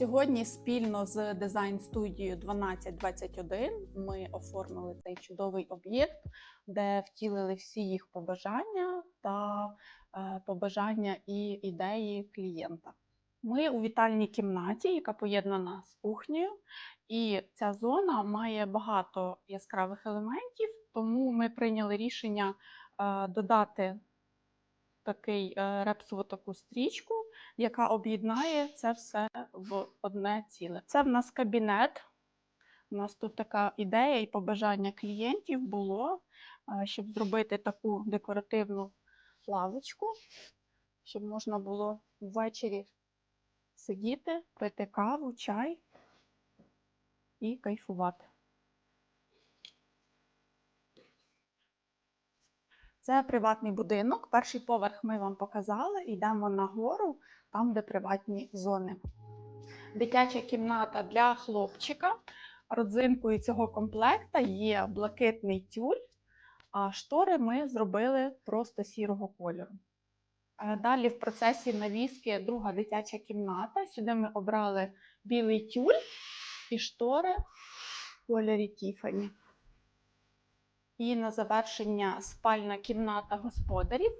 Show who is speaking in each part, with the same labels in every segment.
Speaker 1: Сьогодні спільно з дизайн студією 1221 ми оформили цей чудовий об'єкт, де втілили всі їх побажання та е, побажання і ідеї клієнта. Ми у вітальній кімнаті, яка поєднана з кухнею, і ця зона має багато яскравих елементів, тому ми прийняли рішення е, додати такий е, репсову таку стрічку, яка об'єднає це все в одне ціле. Це в нас кабінет. У нас тут така ідея і побажання клієнтів було, щоб зробити таку декоративну лавочку, щоб можна було ввечері сидіти, пити каву, чай і кайфувати. Це приватний будинок. Перший поверх ми вам показали. Йдемо нагору, там, де приватні зони. Дитяча кімната для хлопчика. Родзинкою цього комплекта є блакитний тюль, а штори ми зробили просто сірого кольору. Е, Далі в процесі навіски друга дитяча кімната. Сюди ми обрали білий тюль і штори в кольорі Тіфані. І на завершення спальна кімната господарів,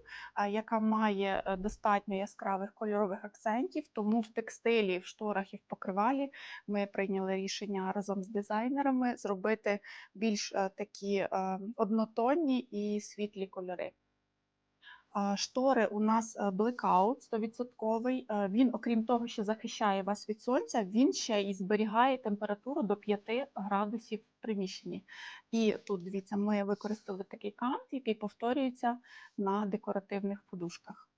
Speaker 1: яка має е, достатньо яскравих кольорових акцентів. Тому в текстилі, в шторах і в покривалі ми прийняли рішення разом з дизайнерами зробити більш е, такі е, однотонні і світлі кольори. Штори у нас блекаут 100%. Е, Він, окрім того, що захищає вас від сонця, він ще і зберігає температуру до 5 градусів в приміщенні. І тут, дивіться, ми використали такий кант, який повторюється на декоративних подушках.